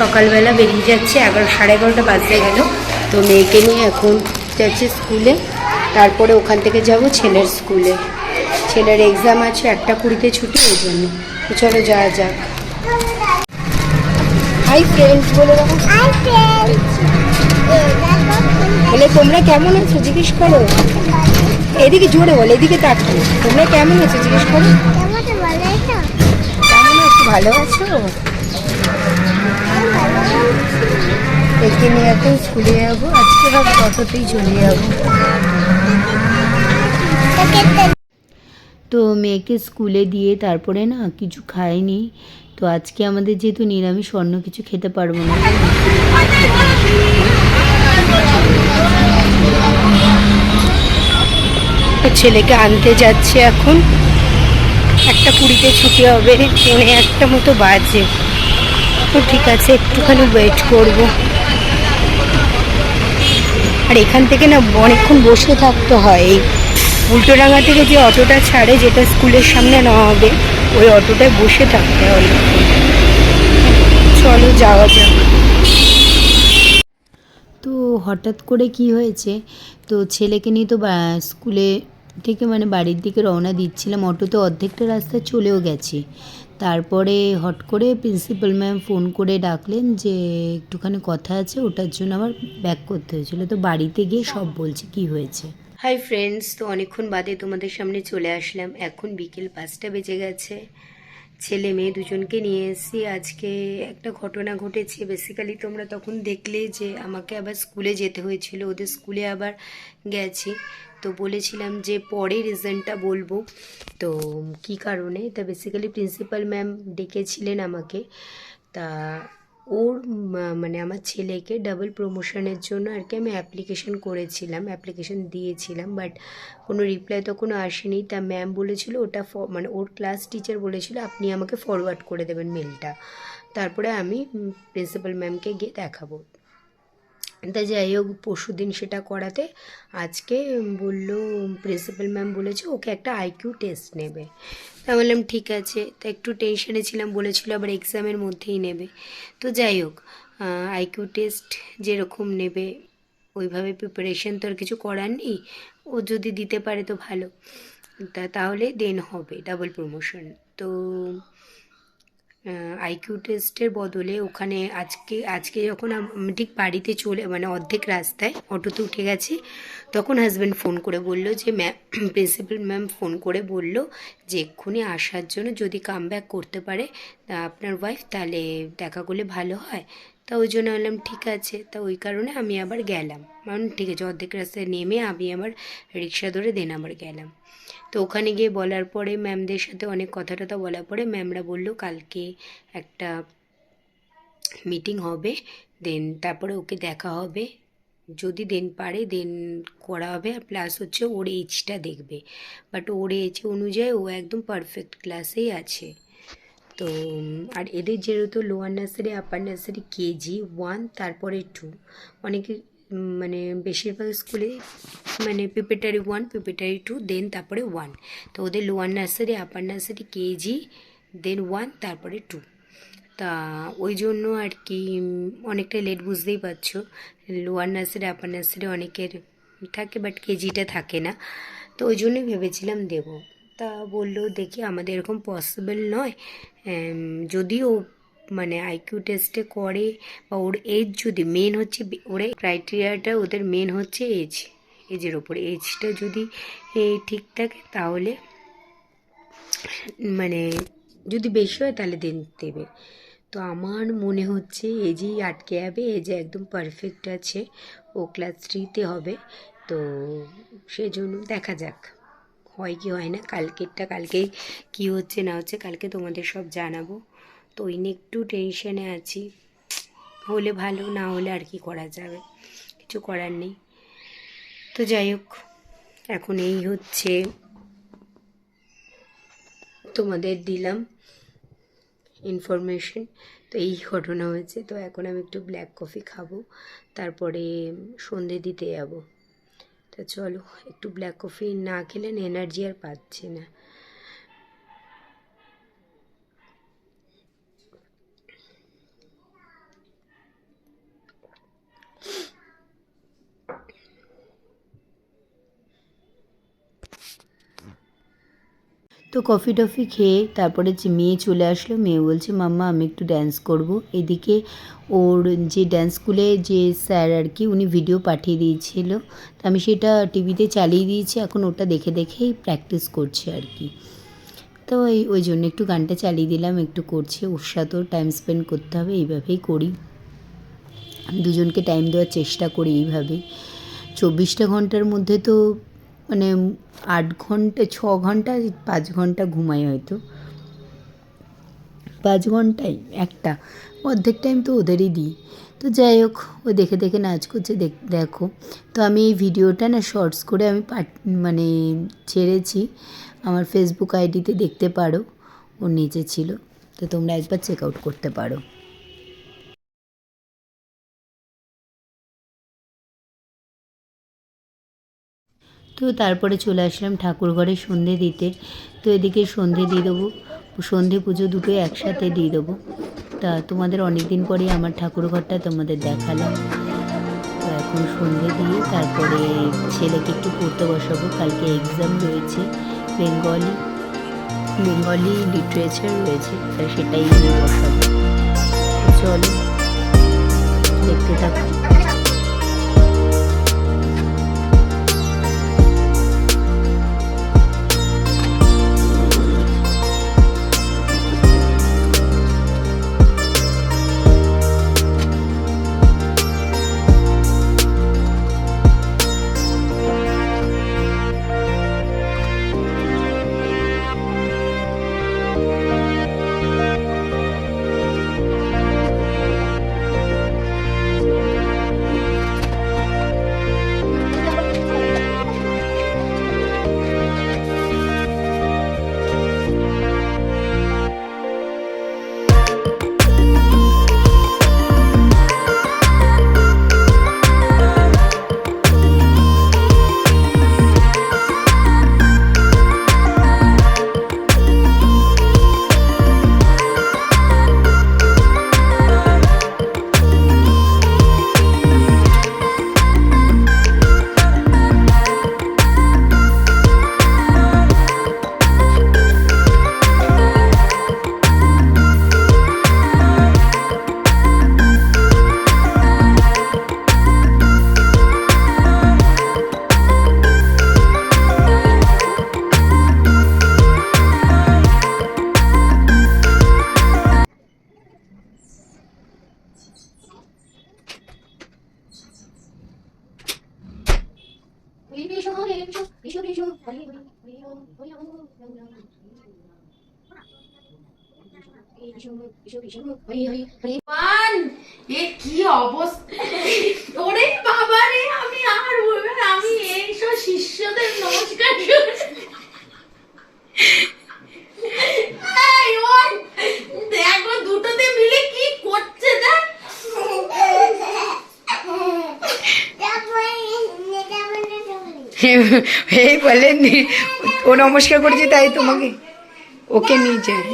সকালবেলা বেরিয়ে যাচ্ছে এগারো সাড়ে এগারোটা বাজতে গেল। তো মেয়েকে নিয়ে এখন যাচ্ছে স্কুলে তারপরে ওখান থেকে যাব ছেলের স্কুলে। ছেলের এক্সাম আছে একটা কুড়িতে ছুটি ওই জন্য। তো চলো যাওয়া যাক। হাই ফ্রেন্ডস বলে রাখো। বলে তোমরা কেমন আছো? জিজ্ঞেস করো। এদিকে জোরে বলো এদিকে তাকাও তোমরা কেমন আছো? জিজ্ঞেস করো। কেমন আছো? ভালো আছো? একে নিয়ে এখন স্কুলে যাব। আজকে কততেই চলে যাব। তো মেয়েকে স্কুলে দিয়ে তারপরে না কিছু খাইনি তো আজকে আমাদের যেহেতু নিরামিষ অন্য কিছু খেতে পারব না। ছেলেকে আনতে যাচ্ছে এখন। একটা কুড়িতে ছুটি হবে ট্রেনে একটা মতো বাজে। তো ঠিক আছে, একটুখানি ওয়েট করব। আর এখান থেকে না অনেকক্ষণ বসে থাকতে হয়। এই উল্টোডাঙ্গা থেকে যে অটোটা ছাড়ে, যেটা স্কুলের সামনে নেওয়া হবে, ওই অটোটায় বসে থাকতে হয়। চলো, যাওয়া যাক। তো হঠাৎ করে কি হয়েছে? তো ছেলেকে নিয়ে তো স্কুলে থেকে মানে বাড়ির দিকে রওনা দিচ্ছিলাম অটো তো অর্ধেকটা রাস্তা চলেও গেছি। তারপরে হট করে প্রিন্সিপাল ম্যাম ফোন করে ডাকলেন যে, একটুখানি কথা আছে, ওটার জন্য আমার ব্যাক করতে হয়েছিল। তো বাড়িতে গিয়ে সব বলছে, কি হয়েছে? হাই ফ্রেন্ডস তো অনেকক্ষণ বাদে তোমাদের সামনে চলে আসলাম। এখন বিকেল পাঁচটা বেজে গেছে। ছেলে মেয়ে দুজনকে নিয়ে এসেছি আজকে একটা ঘটনা ঘটেছে। বেসিক্যালি তোমরা তখন দেখলে যে আমাকে আবার স্কুলে যেতে হয়েছিল, ওদের স্কুলে আবার গেছি। তো বলেছিলাম যে পরে রিজনটা বলব। তো কি কারণে? তা বেসিক্যালি প্রিন্সিপাল ম্যাম ডেকেছিলেন আমাকে। তা ওর মানে আমার ছেলেকে ডাবল প্রমোশনের জন্য আর কি আমি অ্যাপ্লিকেশন করেছিলাম অ্যাপ্লিকেশন দিয়েছিলাম বাট কোনো রিপ্লাই তো কোনো আসেনি। তা ম্যাম বলেছিল ওটা মানে ওর ক্লাস টিচার বলেছিল আপনি আমাকে ফরওয়ার্ড করে দেবেন মেলটা তারপরে আমি প্রিন্সিপাল ম্যামকে গিয়ে দেখাবো। তা যাই হোক পরশু দিন সেটা করাতে আজকে বলল প্রিন্সিপাল ম্যাম বলেছে, ওকে একটা আইকিউ টেস্ট নেবে। তা বললাম, ঠিক আছে। তা একটু টেনশনে ছিলাম, বলেছিল আবার এক্সামের মধ্যেই নেবে। তো যাই হোক আইকিউ টেস্ট যেরকম নেবে, ওইভাবে প্রিপারেশন তো আর কিছু করার নেই। ও যদি দিতে পারে তো ভালো। তা তাহলে দেন হবে ডাবল প্রমোশন তো আইকিউ টেস্টের বদলে ওখানে আজকে আজকে যখন ঠিক বাড়িতে চলে মানে অর্ধেক রাস্তায় অটোতে উঠে গেছি, তখন হাজব্যান্ড ফোন করে বলল যে ম্যাম প্রিন্সিপাল ম্যাম ফোন করে বলল যে, এক্ষুনি আসার জন্য যদি কাম করতে পারে আপনার ওয়াইফ তাহলে দেখা করলে ভালো হয়। তা ওই জন্য বললাম, ঠিক আছে। তা ওই কারণে আমি আবার গেলাম। কারণ ঠিক আছে, অর্ধেক রাস্তায় নেমে আমি আবার রিক্সা ধরে দেন আবার গেলাম। তো ওখানে গিয়ে বলার পরে ম্যামদের সাথে অনেক কথা টথা বলার পরে ম্যামরা বলল, কালকে একটা মিটিং হবে, দেন তারপরে ওকে দেখা হবে। যদি দেন পারে, দেন করা হবে। আর প্লাস হচ্ছে ওর এজটা দেখবে। বাট ওর এজ অনুযায়ী ও একদম পারফেক্ট ক্লাসেই আছে। তো আর এদের যেহেতু lower nursery upper nursery KG one তারপরে টু অনেকে মানে বেশিরভাগ স্কুলে মানে প্রিপেটারি ওয়ান প্রিপেটারি টু দেন তারপরে ওয়ান তো ওদের lower nursery upper nursery KG then one তারপরে টু তা, ওই জন্য আর কি অনেকটা লেট বুঝতেই পারছ। লোয়ার নার্সারি আপার নার্সারি অনেকের থাকে বাট কেজিটা থাকে না। তো ওই জন্যই ভেবেছিলাম দেব। তা বলল দেখি আমাদের এরকম পসিবল নয়। যদিও মানে আইকিউ টেস্টে করে বা ওর এজ যদি মেন হচ্ছে, ওরা ক্রাইটেরিয়াটা ওদের মেন হচ্ছে এজ এজের ওপর। এজটা যদি ঠিক থাকে তাহলে মানে যদি বেশি হয় তাহলে দিন, দেবে। তো আমার মনে হচ্ছে এজেই আটকে যাবে এজে একদম পারফেক্ট আছে, ও ক্লাস থ্রিতে হবে। তো সেই জন্য দেখা যাক। হয় কি হয় না? কালকেরটা কালকেই কি হচ্ছে না হচ্ছে কালকে তোমাদের সব জানাব। তো ওই নিয়ে একটু টেনশনে আছি। হলে ভালো, না হলে আর কি করা যাবে? কিছু করার নেই। তো যাই হোক, এখন এই হচ্ছে তোমাদের দিলাম ইনফরমেশন তো এই ঘটনা হয়েছে। তো এখন আমি একটু ব্ল্যাক কফি খাব। তারপরে সন্ধে দিতে যাব। তা চলো একটু ব্ল্যাক কফি না খেলেন এনার্জি আর পাচ্ছি না। তো কফি টফি খেয়ে তারপরে যে মেয়ে চলে আসলো, মেয়ে বলছে, মাম্মা, আমি একটু ড্যান্স করব। এদিকে ওর যে ড্যান্স স্কুলে যে স্যার আর কি, উনি ভিডিও পাঠিয়ে দিয়েছিল। তো আমি সেটা টিভিতে চালিয়ে দিয়েছি, এখন ওটা দেখে দেখেই প্র্যাকটিস করছে আর কি। তো এই, ওই জন্য একটু গানটা চালিয়ে দিলাম, একটু করছে। ওর সাথেও টাইম স্পেন্ড করতে হবে, এইভাবেই করি। দুজনকে টাইম দেওয়ার চেষ্টা করি এইভাবেই। চব্বিশটা ঘণ্টার মধ্যে তো মানে আট ঘণ্টা, ছ ঘণ্টা, পাঁচ ঘণ্টা ঘুমাই হয়তো। পাঁচ ঘন্টায় একটা। অর্ধেক টাইম তো ওদেরই দিই। তো যাই হোক, ও দেখে দেখে নাচ করছে, দেখ তো আমি এই ভিডিওটা না শর্টস করে আমি পাঠ মানে ছেড়েছি। আমার ফেসবুক আইডিতে দেখতে পারো ও নিচে ছিল। তো তোমরা একবার চেক আউট করতে পারো। তো তারপরে চলে আসলাম ঠাকুর ঘরে সন্ধে দিতে। তো এদিকে সন্ধে দিয়ে দেবো। সন্ধে পুজো দুটো একসাথে দিয়ে দেবো। তা তোমাদের অনেক দিন পরেই আমার ঠাকুর ঘরটা তোমাদের দেখালাম। তো এখন সন্ধে দিয়ে তারপরে ছেলেকে একটু পড়তে বসাবো। কালকে এক্সাম রয়েছে, বেঙ্গলি বেঙ্গলি লিটারেচার রয়েছে, তা সেটাই নিয়ে বসাবো। চলো, দেখতে থাকো। কি অবস্থা ওরে বাবা রে আমি আর বলবেন আমি এইসব শিষ্যদের নমস্কার করি। এই ওই, দেখো দুটোতে মিলে কি করছে দেখ এই বলেন ও নমস্কার করেছে তাই তোমাকে ওকে নিয়ে যায়